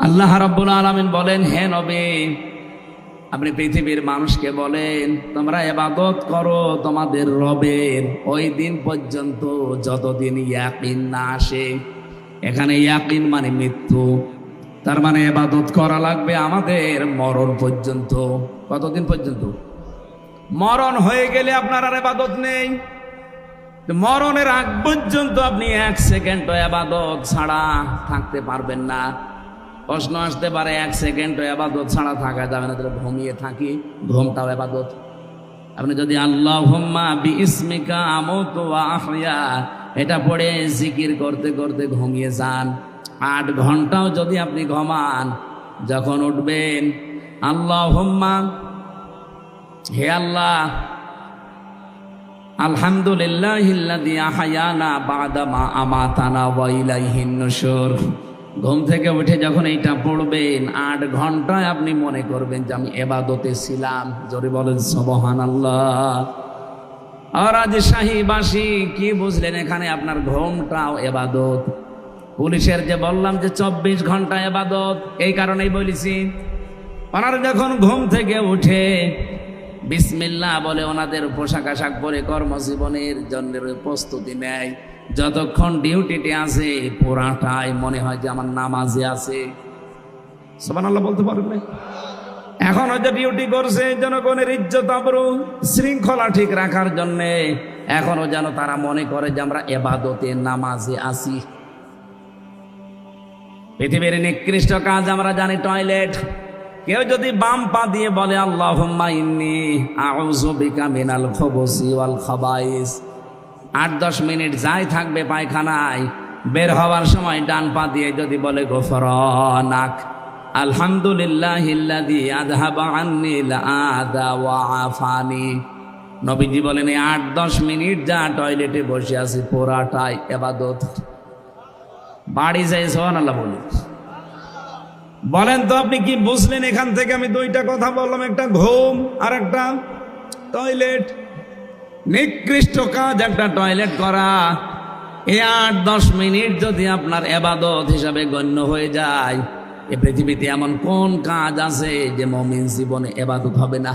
আল্লাহ রাব্বুল আলামিন বলেন, হে নবী, আপনি পৃথিবীর মানুষকে বলেন, তোমরা এবাদত করো তোমাদের রবের। ওই দিন পর্যন্ত যতদিন ইয়াকিন না আসে। এখানে ইয়াকিন মানে মৃত্যু। তার মানে এবাদত করা লাগবে আমাদের মরণ পর্যন্ত। কতদিন পর্যন্ত? মরণ হয়ে গেলে আপনার আর এবাদত নেই। মরণের আগ পর্যন্ত আপনি এক সেকেন্ড এবাদত ছাড়া থাকতে পারবেন না। প্রশ্ন আসতে পারে, এক সেকেন্ড এবাদত ছাড়া থাকা যাবে না, তাহলে ঘুমিয়ে থাকি, ঘুমটাও এবাদত। আপনি যদি আল্লাহ হুম্মা বি আমত আহয়া, এটা পড়ে জিকির করতে করতে ঘুমিয়ে যান। আট ঘন্টাও যদি আপনি ঘমান, যখন উঠবেন আল্লাহ হুম্মা হে আল্লাহ আলহামদুলিল্লাহ আহায়ানা বাদামা আমাতানা ওয়াইলাইহিন নুশুর। ঘুম থেকে উঠে যখন এইটা পড়বেন, আট ঘন্টায় আপনি মনে করবেন যে আমি এবাদতে ছিলাম। জোরে বলেন সবহান আল্লাহ আর আজ শাহিবাসী কি বুঝলেন এখানে? আপনার ঘুমটাও এবাদত। পুলিশের যে বললাম যে চব্বিশ ঘণ্টা এবাদত, এই কারণেই বলেছি। ওনারা যখন ঘুম থেকে উঠে বিসমিল্লাহ বলে ওনাদের পোশাক আশাক পরে কর্মজীবনের জন্য প্রস্তুতি নেয়। যতক্ষণ ডিউটিতে আছে, পুরাটাই মনে হয় যে আমার নামাজে আছে। সবান আল্লাহ বলতে পারবে এখন হয়তো ডিউটি করছে, জনগণের ইজ্জত আবরু শৃঙ্খলা ঠিক রাখার জন্যে এখনও যেন তারা মনে করে যে আমরা এবাদতে নামাজে আসি পৃথিবীর নিকৃষ্ট কাজ আমরা জানি, টয়লেট। কেউ যদি বাম পা দিয়ে বলে আল্লাহ আউযু বিকা মিনাল খবসি ওয়াল খাবাইস। আট দশ মিনিট যাই থাকবে পায়খানায়, বের হওয়ার সময় ডান পা দিয়ে যদি বলে আলহামদুলিল্লাহ আদা ওয়া আফানি। নবীজি বলেন আট দশ মিনিট যা টয়লেটে বসে আছি, পোড়াটাই এবাদত। বাড়ি যাই সোহান আল্লাহ বলি। বলেন তো, আপনি কি বুঝলেন এখান থেকে আমি দুইটা কথা বললাম, একটা ঘুম আর একটা টয়লেট? নিকৃষ্ট কাজ একটা টয়লেট করা। এ আট দশ মিনিট যদি আপনার এবাদত হিসাবে গণ্য হয়ে যায়, এ পৃথিবীতে এমন কোন কাজ আছে যে মমিন জীবনে এবাদত হবে না?